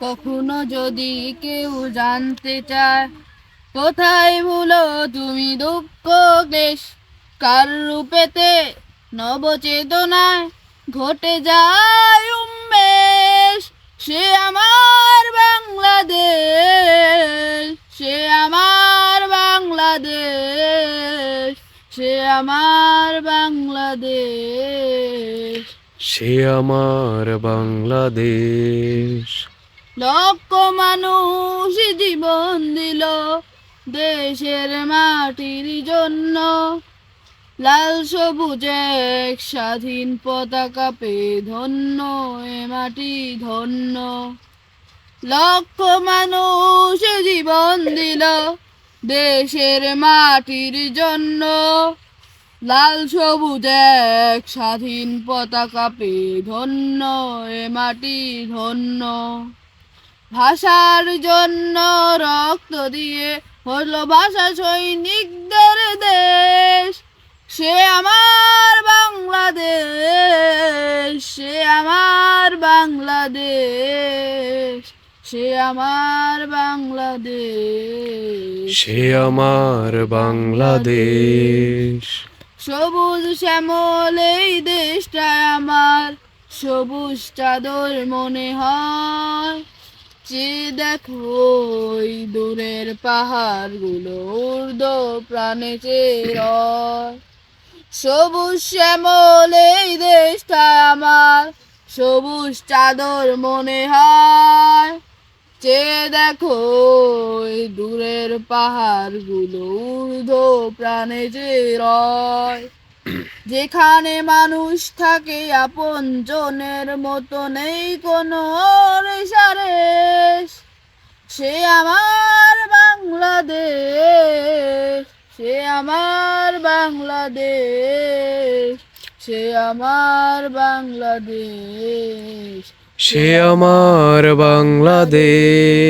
কখনো যদি কেউ জানতে চায়, কোথায় ভুলো তুমি দুঃখ ক্লেশ? কার রূপেতে নবচেতনায় ঘটে যায় উন্মেষ? সে আমার বাংলাদেশ, সে আমার বাংলাদেশ, সে আমার বাংলাদেশ। সে আমার বাংলাদেশ। লক্ষ মানুষ জীবন দিল দেশের মাটির জন্য। লাল সবুজ এক স্বাধীন পতাকা পে ধন্য এ মাটি ধন্য। লক্ষ মানুষ জীবন দিল দেশের মাটির জন্য। লাল সবুজ এক স্বাধীন পতাকা পে ধন্য এ মাটি ধন্য। ভাষার জন্য রক্ত দিয়ে হলো ভাষা সৈনিকদের দেশ। সে আমার বাংলাদেশ সে আমার বাংলাদেশ সে আমার বাংলাদেশ। সে আমার বাংলাদেশ। সবুজ শ্যামল এই দেশটা আমার সবুজ চাদর মনে হয়। যে দেখো ওই দূরের পাহাড়গুলো উর্দ প্রাণে চেরয় সবুজ শ্যামল এই দেশটা আমার, সবুজ চাদর মনে হয়। যে দেখো ওই দূরের পাহাড়গুলো ঊর্ধ্ব প্রাণে যে রয় যেখানে মানুষ থাকে আপন জনের মতো নেই কোনো রেশারেশ সে আমার বাংলাদেশ, সে আমার বাংলাদেশ, সে আমার বাংলাদেশ। সে আমার বাংলাদেশ।